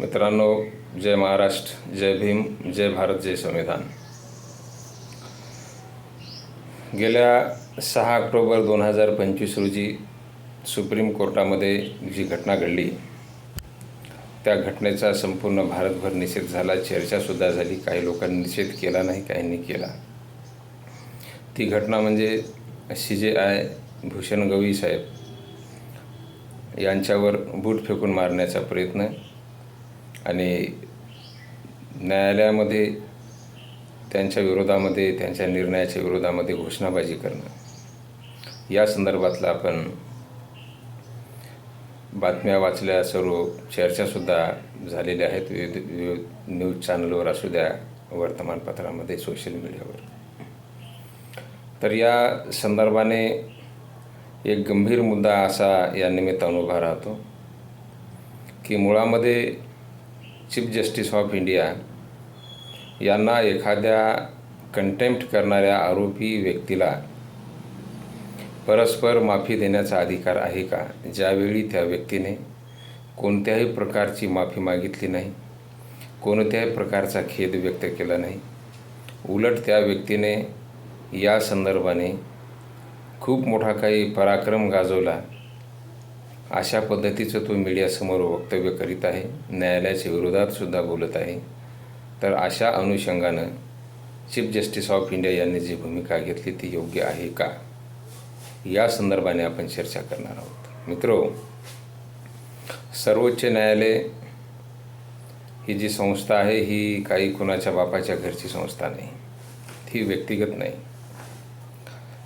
मित्रांनो जय महाराष्ट्र जय भीम जय भारत जय संविधान. गेल्या सहा ऑक्टोबर दोन हजार पंचवीस रोजी सुप्रीम कोर्टामध्ये जी घटना घडली त्या घटनेचा संपूर्ण भारतभर निषेध झाला चर्चासुद्धा झाली काही लोकांनी निषेध केला नाही काहींनी केला. ती घटना म्हणजे सी जे आय भूषण गवई साहेब यांच्यावर बूट फेकून मारण्याचा प्रयत्न आणि न्यायालयामध्ये त्यांच्या विरोधामध्ये त्यांच्या निर्णयाच्या विरोधामध्ये घोषणाबाजी करणं. या संदर्भातला आपण बातम्या वाचल्या सर्व चर्चासुद्धा झालेल्या आहेत. विविध विविध न्यूज चॅनलवर असू द्या वर्तमानपत्रामध्ये सोशल मीडियावर. तर या संदर्भाने एक गंभीर मुद्दा असा या निमित्तानं उभा राहतो की मुळामध्ये चीफ जस्टिस ऑफ इंडिया यांना एखाद्या कंटेम्प्ट करणाऱ्या आरोपी व्यक्तीला परस्पर माफी देण्याचा अधिकार आहे का? ज्यावेळी त्या व्यक्तीने कोणत्याही प्रकारची माफी मागितली नाही कोणत्याही प्रकारचा खेद व्यक्त केला नाही उलट त्या व्यक्तीने या संदर्भाने खूप मोठा काही पराक्रम गाजवला अशा पद्धतीचं तो मीडियासमोर वक्तव्य करीत आहे. न्यायालयाच्या विरोधातसुद्धा बोलत आहे. तर अशा अनुषंगानं चीफ जस्टिस ऑफ इंडिया यांनी जी भूमिका घेतली ती योग्य आहे का? या संदर्भाने आपण चर्चा करणार आहोत. मित्रो सर्वोच्च न्यायालय ही जी संस्था आहे ही काही कुणाच्या बापाच्या घरची संस्था नाही. ती व्यक्तिगत नाही.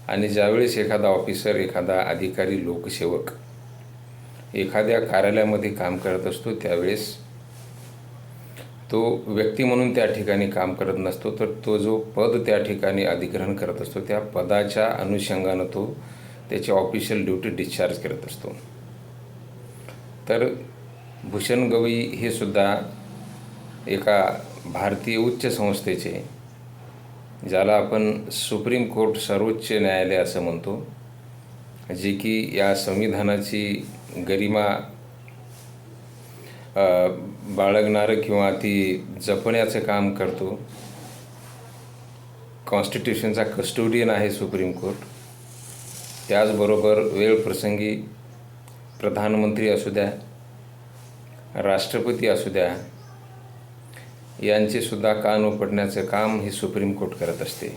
आणि ज्यावेळेस एखादा ऑफिसर एखादा अधिकारी लोकसेवक एखाद्या कार्यालयामध्ये काम करत असतो त्यावेळेस तो व्यक्ती म्हणून त्या ठिकाणी काम करत नसतो तर तो जो पद त्या ठिकाणी अधिग्रहण करत असतो त्या पदाच्या अनुषंगानं तो त्याची ऑफिशियल ड्युटी डिस्चार्ज करत असतो. तर भूषण गवई हे सुद्धा एका भारतीय उच्च संस्थेचे ज्याला आपण सुप्रीम कोर्ट सर्वोच्च न्यायालय असं म्हणतो जे की या संविधानाची गरिमा बाळगणारं किंवा ती जपण्याचं काम करतो. कॉन्स्टिट्यूशनचा कस्टोडियन आहे सुप्रीम कोर्ट. त्याचबरोबर वेळ प्रसंगी प्रधानमंत्री असू द्या राष्ट्रपती असू द्या यांचेसुद्धा कान उपटण्याचं काम हे सुप्रीम कोर्ट करत असते.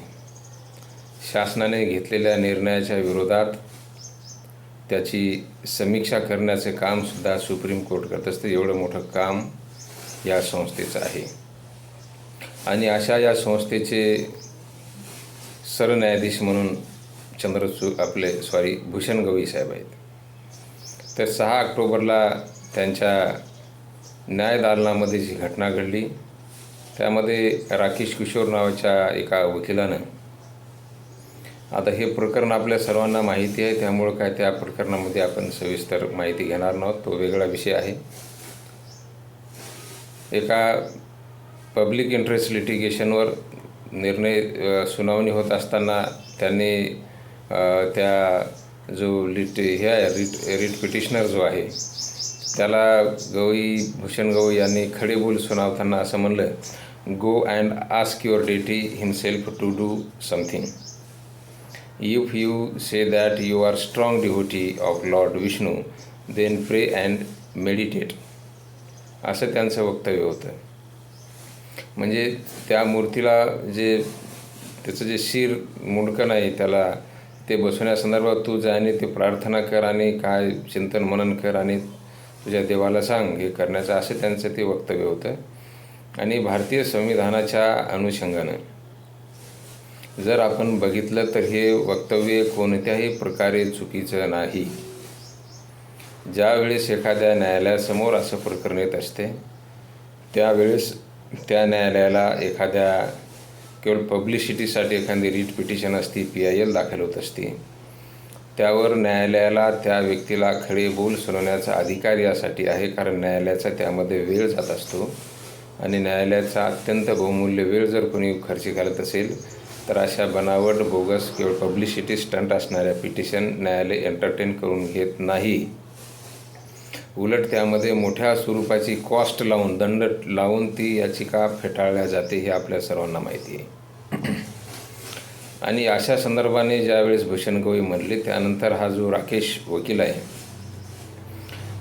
शासनाने घेतलेल्या निर्णयाच्या विरोधात त्याची समीक्षा करण्याचे कामसुद्धा सुप्रीम कोर्ट करत असते. एवढं मोठं काम या संस्थेचं आहे. आणि अशा या संस्थेचे सरन्यायाधीश म्हणून चंद्रचू आपले सॉरी भूषण गवई साहेब आहेत. तर सहा ऑक्टोबरला त्यांच्या न्यायदालनामध्ये जी घटना घडली त्यामध्ये राकेश किशोर नावाच्या एका वकिलानं आता हे प्रकरण आपल्या सर्वांना माहिती आहे त्यामुळं काय त्या प्रकरणामध्ये आपण सविस्तर माहिती घेणार नाहोत तो वेगळा विषय आहे. एका पब्लिक इंटरेस्ट लिटिगेशनवर निर्णय सुनावणी होत असताना त्यांनी त्या जो लिट हे आहे रिट रिट पिटिशनर जो आहे त्याला गवई भूषण गवई यांनी खडे बोल सुनावताना असं म्हणलं go and ask your deity himself to do something if you say that you are strong devotee of lord Vishnu then pray and meditate असं त्यांचं वक्तव्य होतं. म्हणजे त्या मूर्तीला जे त्याचं जे शिर मुंडकण आहे त्याला ते बसवण्यासंदर्भात तू जा आणि ते प्रार्थना कर आणि काय चिंतन मनन कर आणि तुझ्या देवाला सांग हे करण्याचं असं त्यांचं ते वक्तव्य होतं. आणि भारतीय संविधानाच्या अनुषंगानं जर आपण बघितलं तर हे वक्तव्य कोणत्याही प्रकारे चुकीचं नाही. ज्यावेळेस एखाद्या न्यायालयासमोर असं प्रकरण येत असते त्यावेळेस त्या न्यायालयाला एखाद्या केवळ पब्लिसिटीसाठी एखादी रीट पिटिशन असती पी आय एल दाखल होत असती त्यावर न्यायालयाला त्या व्यक्तीला खडे बोल सुनावण्याचा अधिकार यासाठी आहे कारण न्यायालयाचा त्यामध्ये वेळ जात असतो आणि न्यायालयाचा अत्यंत बहुमूल्य वेळ जर कोणी खर्च घालत असेल तर अशा बनावट बोगस केवळ पब्लिसिटी स्टंट असणाऱ्या पिटिशन न्यायालय एंटरटेन करून घेत नाही. उलट त्यामध्ये मोठ्या स्वरूपाची कॉस्ट लावून दंड लावून ती याचिका फेटाळल्या जाते हे आपल्या सर्वांना माहिती आहे. आणि अशा संदर्भाने ज्यावेळेस भूषण गवई म्हणले त्यानंतर हा जो राकेश वकील आहे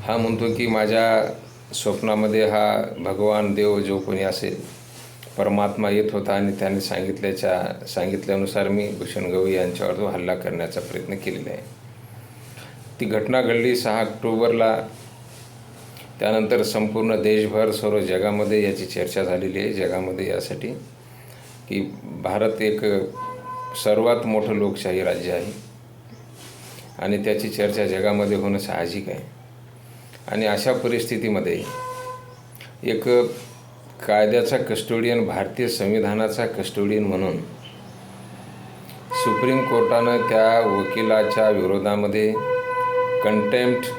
हा म्हणतो की माझ्या स्वप्नामध्ये हा भगवान देव जो कोणी असेल परमात्मा येत होता आणि त्याने सांगितल्याच्या सांगितल्यानुसार मी भूषण गवई यांच्यावर तो हल्ला करण्याचा प्रयत्न केलेला आहे. ती घटना घडली सहा ऑक्टोबरला. त्यानंतर संपूर्ण देशभर सर्व जगामध्ये याची चर्चा झालेली आहे. जगामध्ये यासाठी की भारत एक सर्वात मोठं लोकशाही राज्य आहे. आणि त्याची चर्चा जगामध्ये होणं साहजिक आहे. आणि अशा परिस्थितीमध्ये एक कायद्याचा कस्टोडियन भारतीय संविधानाचा कस्टोडियन म्हणून सुप्रीम कोर्टानं त्या वकिलाच्या विरोधामध्ये कंटेम्प्ट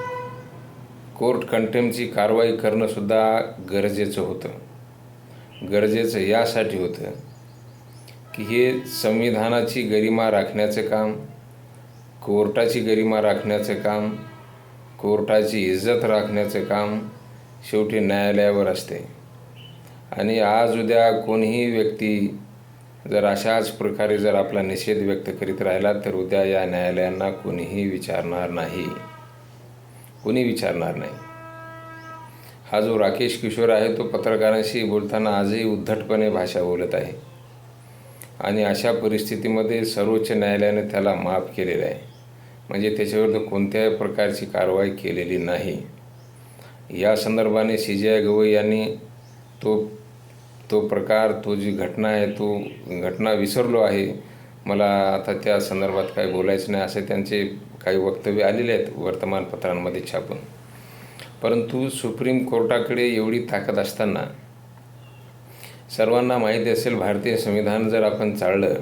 कोर्ट कंटेम्पची कारवाई करणंसुद्धा गरजेचं होतं. गरजेचं यासाठी होतं की हे संविधानाची गरिमा राखण्याचं काम कोर्टाची गरिमा राखण्याचं काम कोर्टाची इज्जत राखण्याचं काम शेवटी न्यायालयावर असते. आणि आज उद्या कोणीही व्यक्ती जर अशाच प्रकारे जर आपला निषेध व्यक्त करीत राहिला तर उद्या या न्यायालयांना कोणीही विचारणार नाही. कोणी विचारणार नाही. हा जो राकेश किशोर आहे तो पत्रकारांशी बोलताना आजही उद्धटपणे भाषा बोलत आहे. आणि अशा परिस्थितीमध्ये सर्वोच्च न्यायालयाने त्याला माफ केलेलं आहे. म्हणजे त्याच्याविरुद्ध कोणत्याही प्रकारची कारवाई केलेली नाही. या संदर्भाने सी जी आय गवई यांनी तो तो प्रकार तो जी घटना आहे तो घटना विसरलो आहे. मला आता त्या संदर्भात काही बोलायचं नाही असे त्यांचे काही वक्तव्य आलेले आहेत वर्तमानपत्रांमध्ये छापून. परंतु सुप्रीम कोर्टाकडे एवढी ताकद असताना सर्वांना माहिती असेल भारतीय संविधान जर आपण चाललं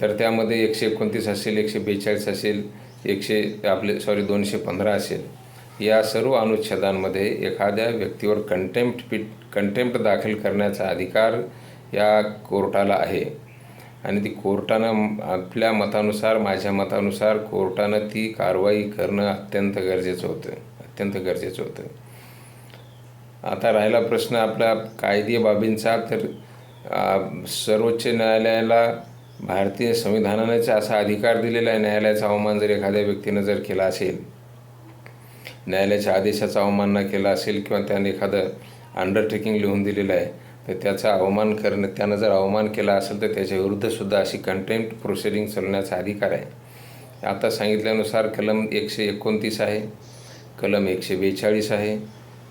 तर त्यामध्ये एकशे एकोणतीस असेल एकशे बेचाळीस असेल एकशे आपले सॉरी दोनशे पंधरा असेल. या सर्व अनुच्छेदांमध्ये एखाद्या व्यक्तीवर कंटेम्प्ट पीठ कंटेम्प्ट दाखल करण्याचा अधिकार या कोर्टाला आहे. आणि ती कोर्टानं आपल्या मतानुसार माझ्या मतानुसार कोर्टानं ती कारवाई करणं अत्यंत गरजेचं होतं अत्यंत गरजेचं होतं. आता राहिला प्रश्न आपला कायदे बाबींचा तर सर्वोच्च न्यायालयाला भारतीय संविधानानेच असा अधिकार दिलेला आहे. न्यायालयाचा अवमान जर एखाद्या व्यक्तीनं जर केला असेल न्यायालयाच्या आदेशाचा अवमान न केला असेल किंवा त्याने एखादं अंडरटेकिंग लिहून दिलेलं आहे तर त्याचा अवमान करणं त्यानं जर अवमान केला असेल तर त्याच्या विरुद्धसुद्धा अशी कंटेम्प्ट प्रोसिडिंग चालवण्याचा अधिकार आहे. आता सांगितल्यानुसार कलम एकशे एकोणतीस आहे कलम एकशे बेचाळीस आहे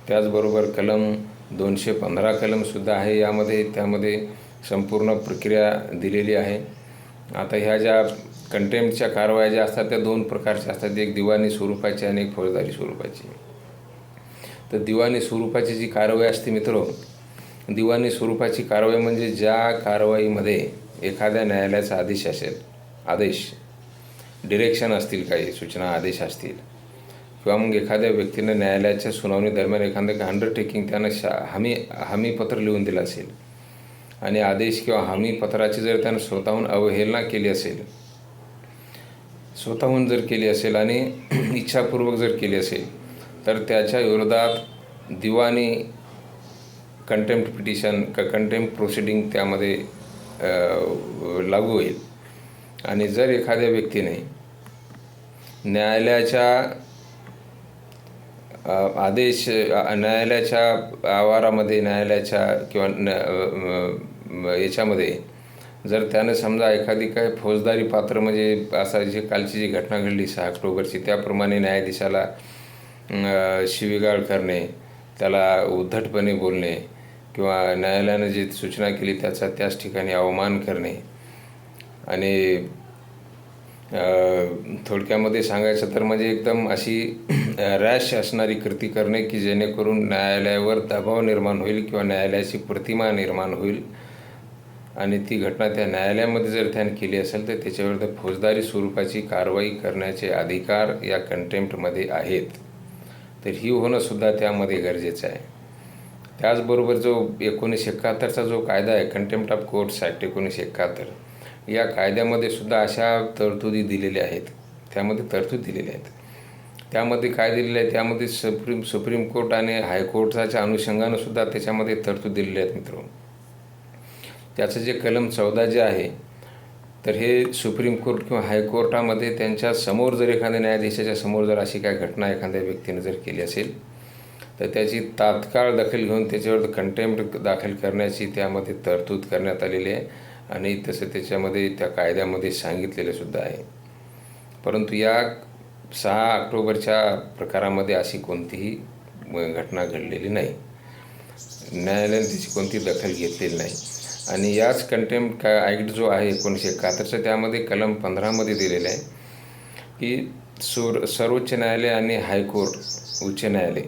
त्याचबरोबर कलम दोनशे पंधरा कलमसुद्धा आहे यामध्ये त्यामध्ये संपूर्ण प्रक्रिया दिलेली आहे. आता ह्या ज्या कंटेम्पच्या कारवाया ज्या असतात त्या दोन प्रकारच्या असतात. एक दिवाणी स्वरूपाची आणि एक फौजदारी स्वरूपाची. तर दिवाणी स्वरूपाची जी कारवाई असते मित्र दिवाणी स्वरूपाची कारवाई म्हणजे ज्या कारवाईमध्ये एखाद्या न्यायालयाचा आदेश असेल आदेश डिरेक्शन असतील काही सूचना आदेश असतील किंवा मग एखाद्या व्यक्तीनं न्यायालयाच्या सुनावणी दरम्यान एखादं अंडरटेकिंग त्यानं शा हमी हमीपत्र लिहून दिलं असेल आणि आदेश किंवा हमीपत्राची जर त्यानं स्वतःहून अवहेलना केली असेल स्वतःहून जर केली असेल आणि इच्छापूर्वक जर केली असेल तर त्याच्या विरोधात दिवाणी कंटेम्प्ट पिटिशन क कंटेम्प्ट प्रोसिडिंग त्यामध्ये लागू होईल. आणि जर एखाद्या व्यक्तीने न्यायालयाच्या आदेश न्यायालयाच्या आवारामध्ये न्यायालयाच्या किंवा न्या याच्यामध्ये. जर त्यानं समजा एखादी काय फौजदारी पात्र म्हणजे असा जे कालची जी घटना घडली सहा ऑक्टोबरची त्याप्रमाणे न्यायाधीशाला शिवीगाळ करणे त्याला उद्धटपणे बोलणे किंवा न्यायालयानं जी सूचना केली त्याचा त्याच ठिकाणी अवमान करणे आणि थोडक्यामध्ये सांगायचं तर म्हणजे एकदम अशी रॅश असणारी कृती करणे की जेणेकरून न्यायालयावर दबाव निर्माण होईल किंवा न्यायालयाची प्रतिमा निर्माण होईल. आणि ती घटना त्या न्यायालयामध्ये जर त्याने केली असेल तर त्याच्याविरुद्ध फौजदारी स्वरूपाची कारवाई करण्याचे अधिकार या कंटेम्प्टमध्ये आहेत. तर ही होणंसुद्धा त्यामध्ये गरजेचं आहे. त्याचबरोबर जो एकोणीसशे एकाहत्तरचा जो कायदा आहे कंटेम्प्ट ऑफ कोर्ट्स ॲक्ट एकोणीसशे एकाहत्तर या कायद्यामध्ये सुद्धा अशा तरतुदी दिलेल्या आहेत. त्यामध्ये तरतूद दिलेल्या आहेत. त्यामध्ये काय दिलेलं आहे? त्यामध्ये सुप्रीम सुप्रीम कोर्ट आणि हायकोर्टाच्या अनुषंगानं सुद्धा त्याच्यामध्ये तरतूद दिलेले आहेत मित्र त्याचं जे कलम चौदा जे आहे तर हे सुप्रीम कोर्ट किंवा हायकोर्टामध्ये त्यांच्यासमोर जर एखाद्या न्यायाधीशाच्या समोर जर अशी काय घटना एखाद्या व्यक्तीने जर केली असेल तर त्याची तात्काळ दखल घेऊन त्याच्यावर कंटेम्प्ट दाखल करण्याची त्यामध्ये तरतूद करण्यात आलेली आहे आणि तसं त्याच्यामध्ये त्या कायद्यामध्ये सांगितलेलं सुद्धा आहे. परंतु या सहा ऑक्टोबरच्या प्रकारामध्ये अशी कोणतीही घटना घडलेली नाही. न्यायालयाने त्याची कोणती दखल घेतलेली नाही. आणि याच कंटेम्प्ट का ॲक्ट जो आहे एकोणीसशे एकाहत्तरचा त्यामध्ये कलम पंधरामध्ये दिलेलं आहे की सुर सर्वोच्च न्यायालय आणि हायकोर्ट उच्च न्यायालय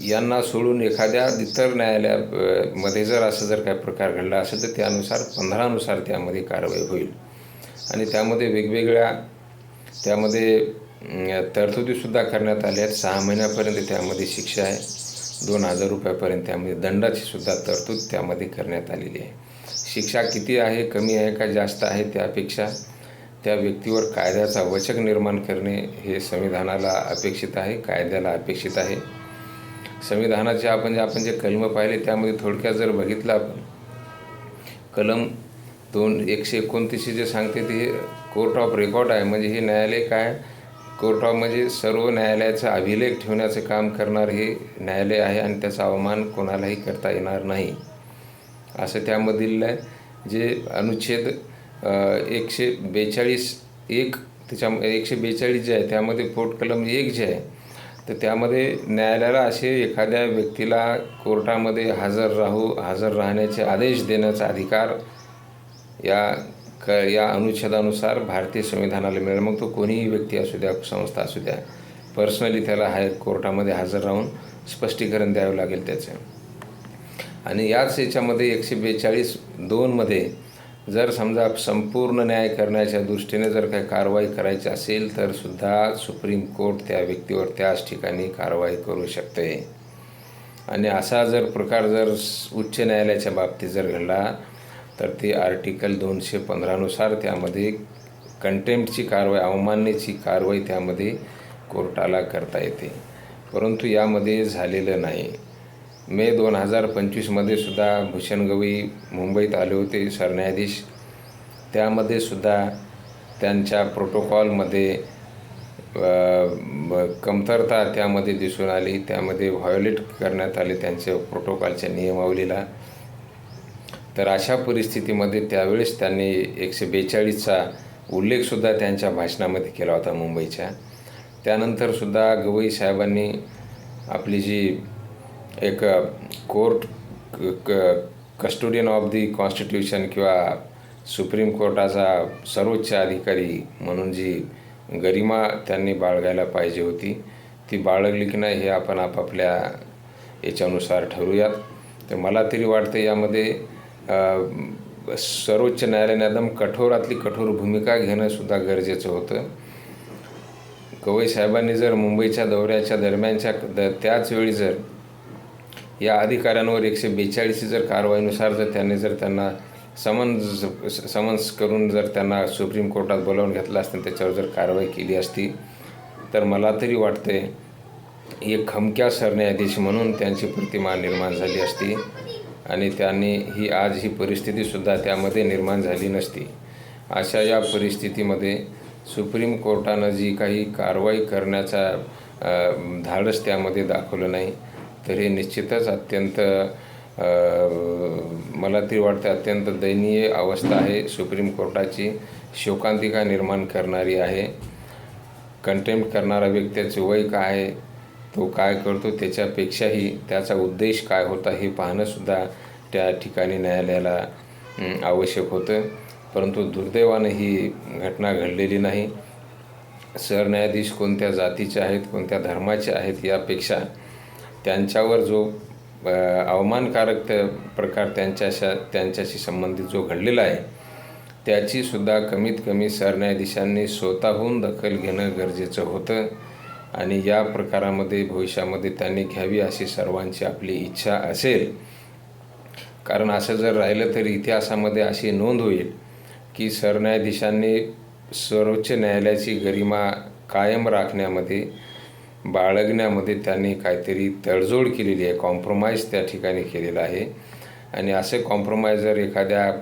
यांना सोडून एखाद्या इतर न्यायालयामध्ये जर असं जर काही प्रकार घडला असेल तर त्यानुसार पंधरानुसार त्यामध्ये कारवाई होईल. आणि त्यामध्ये वेगवेगळ्या त्यामध्ये तरतुदीसुद्धा करण्यात आल्या आहेत. सहा महिन्यापर्यंत त्यामध्ये शिक्षा आहे. दोन हजार रुपयापर्यंत त्यामध्ये दंडाची सुद्धा तरतूद त्यामध्ये करण्यात आलेली आहे. शिक्षा किती आहे कमी आहे का जास्त आहे त्यापेक्षा त्या व्यक्तीवर कायद्याचा वचक निर्माण करणे हे संविधानाला अपेक्षित आहे कायद्याला अपेक्षित आहे. संविधानाचे आपण जे आपण जे कलम पाहिले त्यामध्ये थोडक्यात जर बघितलं आपण कलम दोन एकशे एकोणतीसशे जे सांगते ते कोर्ट ऑफ रेकॉर्ड आहे. म्हणजे हे न्यायालय काय कोर्टामध्ये म्हणजे सर्व न्यायालयाचा अभिलेख ठेवण्याचं काम करणार हे न्यायालय आहे आणि त्याचा अवमान कोणालाही करता येणार नाही. असं त्यामधील आहे जे अनुच्छेद एकशे बेचाळीस एक त्याच्या एकशे बेचाळीस जे आहे त्यामध्ये पोट कलम एक जे आहे तर त्यामध्ये न्यायालयाला असे एखाद्या व्यक्तीला कोर्टामध्ये हजर राहू हजर राहण्याचे आदेश देण्याचा अधिकार या क या अनुच्छेदानुसार भारतीय संविधानाला मिळेल. मग तो कोणीही व्यक्ती असू द्या संस्था असू द्या पर्सनली त्याला हाय कोर्टामध्ये हजर राहून स्पष्टीकरण द्यावं लागेल त्याचं. आणि याच याच्यामध्ये एकशे बेचाळीस दोनमध्ये जर समजा संपूर्ण न्याय करण्याच्या दृष्टीने जर काही कारवाई करायची असेल तर सुद्धा सुप्रीम कोर्ट त्या व्यक्तीवर त्याच ठिकाणी कारवाई करू शकते. आणि असा जर प्रकार जर उच्च न्यायालयाच्या बाबतीत जर घडला तर ते आर्टिकल दोनशे पंधरानुसार त्यामध्ये कंटेम्पची कारवाई अवमाननेची कारवाई त्यामध्ये कोर्टाला करता येते. परंतु यामध्ये झालेलं नाही. मे दोन हजार पंचवीसमध्ये सुद्धा भूषण गवई मुंबईत आले होते सरन्यायाधीश. त्यामध्ये सुद्धा त्यांच्या प्रोटोकॉलमध्ये ब- कमतरता त्यामध्ये दिसून आली. त्यामध्ये व्हायोलेट करण्यात आले त्यांच्या प्रोटोकॉलच्या नियमावलीला. तर अशा परिस्थितीमध्ये त्यावेळेस त्यांनी एकशे बेचाळीसचा उल्लेखसुद्धा त्यांच्या भाषणामध्ये केला होता मुंबईच्या. त्यानंतरसुद्धा गवई साहेबांनी आपली जी एक court custodian of the constitution किंवा सुप्रीम कोर्टाचा सर्वोच्च अधिकारी म्हणून जी गरिमा त्यांनी बाळगायला पाहिजे होती ती बाळगली की नाही हे आपण आपापल्या याच्यानुसार ठरवूयात. तर मला तरी वाटतं यामध्ये सर्वोच्च न्यायालयाने एकदम कठोरातली कठोर भूमिका घेणंसुद्धा गरजेचं होतं. गवई साहेबांनी जर मुंबईच्या दौऱ्याच्या दरम्यानच्या द त्याच वेळी जर या अधिकाऱ्यांवर एकशे बेचाळीसची जर कारवाईनुसार जर त्यांनी जर त्यांना समन्स समन्स करून जर त्यांना सुप्रीम कोर्टात बोलावून घेतलं असतं त्याच्यावर जर कारवाई केली असती तर मला तरी वाटते एक खमक्या सरन्यायाधीश म्हणून त्यांची प्रतिमा निर्माण झाली असती. आणि त्यांनी ही आज ही परिस्थितीसुद्धा त्यामध्ये निर्माण झाली नसती. अशा या परिस्थितीमध्ये सुप्रीम कोर्टानं जी काही कारवाई करण्याचा धाडस त्यामध्ये दाखवलं नाही तर हे निश्चितच अत्यंत मला तरी वाटतं अत्यंत दयनीय अवस्था आहे. सुप्रीम कोर्टाची शोकांतिका निर्माण करणारी आहे. कंटेम्प्ट करणारा व्यक्तीचं वय काय आहे? तो काय करतो त्याच्यापेक्षाही त्याचा उद्देश काय होता हे पाहणंसुद्धा त्या ठिकाणी न्यायालयाला आवश्यक होतं. परंतु दुर्दैवानं ही घटना घडलेली नाही. सरन्यायाधीश कोणत्या जातीचे आहेत कोणत्या धर्माचे आहेत यापेक्षा त्यांच्यावर जो अवमानकारक त्या प्रकार त्यांच्याशा त्यांच्याशी संबंधित जो घडलेला आहे त्याचीसुद्धा कमीत कमी सरन्यायाधीशांनी स्वतःहून दखल घेणं गरजेचं होतं. आणि या प्रकारामध्ये भविष्यामध्ये त्यांनी घ्यावी अशी सर्वांची आपली इच्छा असेल. कारण असं जर राहिलं तर इतिहासामध्ये अशी नोंद होईल की सरन्यायाधीशांनी सर्वोच्च न्यायालयाची गरिमा कायम राखण्यामध्ये बाळगण्यामध्ये त्यांनी काहीतरी तडजोड केलेली आहे कॉम्प्रोमाइज त्या ठिकाणी केलेलं आहे. आणि असे कॉम्प्रोमाइज जर एखाद्या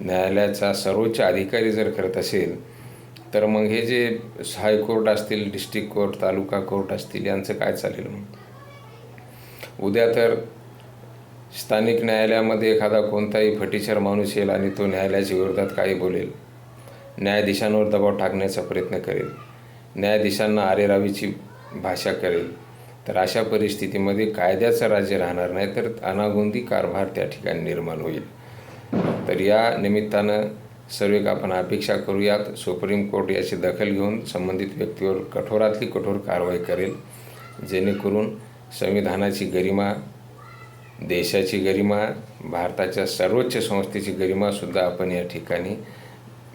न्यायालयाचा सर्वोच्च अधिकारी जर करत असेल तर मग हे जे हायकोर्ट असतील डिस्ट्रिक्ट कोर्ट तालुका कोर्ट असतील यांचं काय चालेल मग? उद्या तर स्थानिक न्यायालयामध्ये एखादा कोणताही फटीचर माणूस येईल आणि तो न्यायालयाच्या विरोधात काही बोलेल. न्यायाधीशांवर दबाव टाकण्याचा प्रयत्न करेल. न्यायाधीशांना आरेरावीची भाषा करेल. तर अशा परिस्थितीमध्ये कायद्याचं राज्य राहणार नाही तर अनागोंदी कारभार त्या ठिकाणी निर्माण होईल. तर या निमित्तानं सर्व आपण अपेक्षा करूयात? सुप्रीम कोर्ट याची दखल घेऊन संबंधित व्यक्तीवर कठोरातली कठोर कारवाई करेल. जेणेकरून संविधानाची गरिमा देशाची गरिमा भारताच्या सर्वोच्च संस्थेची गरिमासुद्धा आपण या ठिकाणी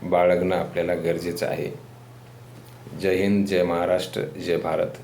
बाळगणं आपल्याला गरजेचं आहे. जय हिंद जय महाराष्ट्र जय भारत.